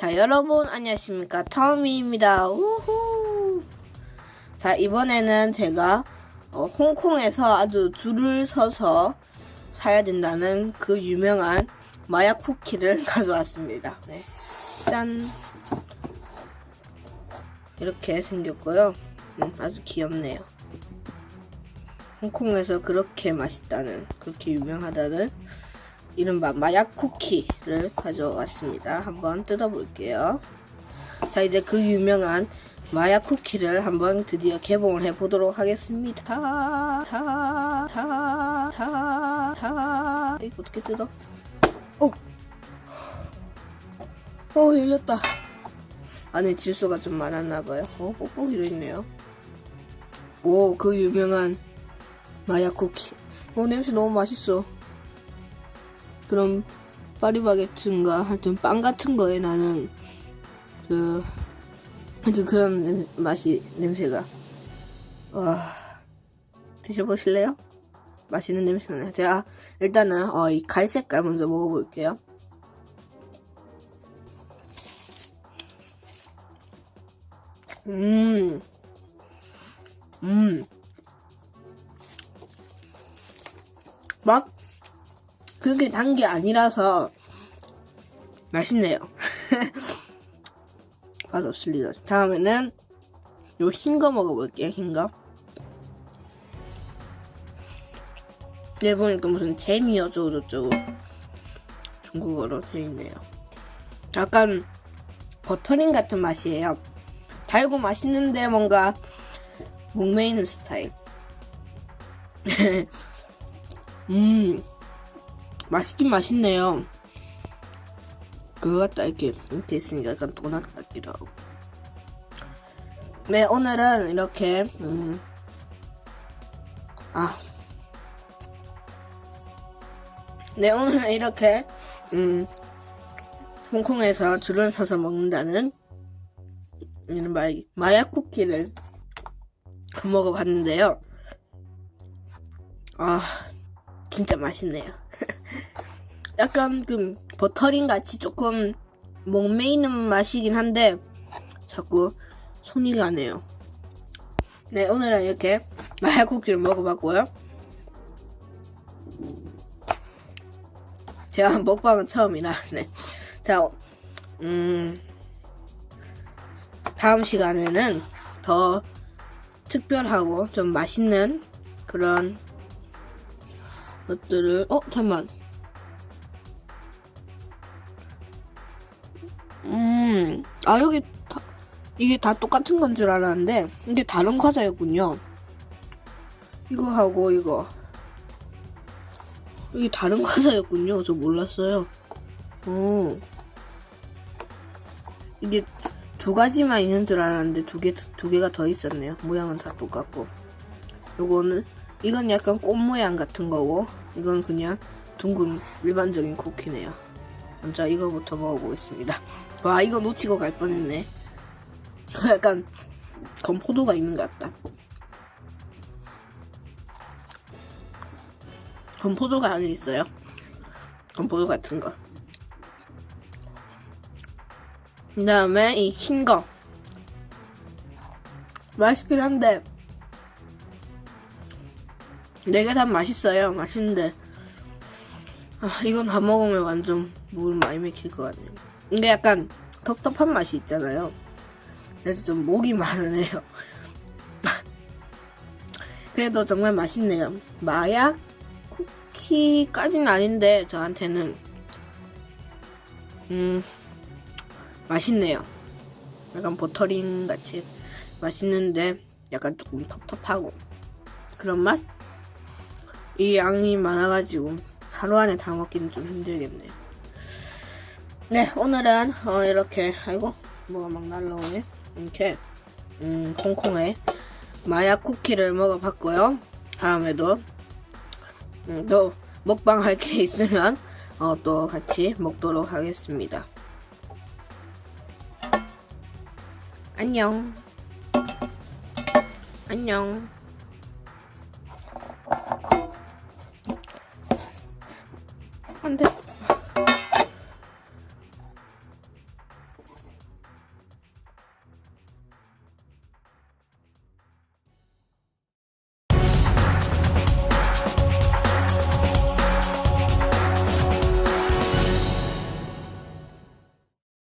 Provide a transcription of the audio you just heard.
자, 여러분 안녕하십니까? 터미입니다. 우후. 자, 이번에는 제가 어, 홍콩에서 아주 줄을 서서 사야 된다는 그 유명한 마약 쿠키를 가져왔습니다. 네. 짠. 이렇게 생겼고요. 음, 아주 귀엽네요. 홍콩에서 그렇게 맛있다는, 그렇게 유명하다는 이른바 마약 쿠키를 가져왔습니다. 한번 뜯어볼게요. 자, 이제 그 유명한 마약 쿠키를 한번 드디어 개봉을 해보도록 하겠습니다. 타, 타, 타, 타, 타. 이거 어떻게 뜯어? 오! 어, 열렸다. 안에 질소가 좀 많았나봐요. 어, 뽁뽁이로 있네요. 오, 그 유명한 마약 쿠키. 어, 냄새 너무 맛있어. 그럼 파리바게트인가 하여튼 빵 같은 거에 나는 그 하여튼 그런 냄- 맛이 냄새가 와 드셔보실래요? 맛있는 냄새가 나요. 제가 일단은 어, 이 갈색깔 먼저 먹어볼게요. 음, 음, 막 그렇게 단 게 아니라서 맛있네요. 맛없을 리가. 다음에는 요 흰 거 먹어볼게요. 흰 거. 얘 보니까 무슨 잼이 어쩌고 저쩌고 중국어로 돼 있네요. 약간 버터링 같은 맛이에요. 달고 맛있는데 뭔가 목매이는 스타일. 음. 맛있긴 맛있네요. 그거 같다 이렇게 이렇게 있으니까 약간 도넛 같기도 하고. 네 오늘은 이렇게 음, 아. 네 오늘 이렇게 음, 홍콩에서 줄을 서서 먹는다는 이런 마, 마약 쿠키를 먹어봤는데요. 아 진짜 맛있네요. 약간 그 버터링 같이 조금 목매이는 맛이긴 한데 자꾸 손이 가네요. 네 오늘은 이렇게 쿠키를 먹어봤고요. 제가 먹방은 처음이라 네. 자, 음 다음 시간에는 더 특별하고 좀 맛있는 그런 것들을 어 잠만 음 아 여기 다, 이게 다 똑같은 건 줄 알았는데 이게 다른 과자였군요. 이거 하고 이거. 이게 다른 과자였군요. 저 몰랐어요. 오 이게 두 가지만 있는 줄 알았는데 두 개 두 개가 더 있었네요. 모양은 다 똑같고. 요거는 이건 약간 꽃 모양 같은 거고 이건 그냥 둥근 일반적인 쿠키네요. 먼저 이거부터 먹어보겠습니다. 와 이거 놓치고 갈 뻔했네. 약간 건포도가 있는 것 같다. 건포도가 안에 있어요. 건포도 같은 거. 그 다음에 이 흰 거. 맛있긴 한데 네개다 맛있어요. 맛있는데 아, 이건 다 먹으면 완전 물 많이 맥힐 것 같네요. 이게 약간 텁텁한 맛이 있잖아요. 그래서 좀 목이 마르네요. 그래도 정말 맛있네요. 마약 쿠키까지는 아닌데 저한테는 음 맛있네요. 약간 버터링 같이 맛있는데 약간 조금 텁텁하고 그런 맛? 이 양이 많아가지고 하루 안에 다 먹기는 좀 힘들겠네요. 네, 오늘은 어, 이렇게 아이고 뭐가 막 날라오네. 이렇게 음, 홍콩의 마약 쿠키를 먹어봤고요. 다음에도 음, 또 먹방 할 게 있으면 어, 또 같이 먹도록 하겠습니다. 안녕. 안녕. 안 돼.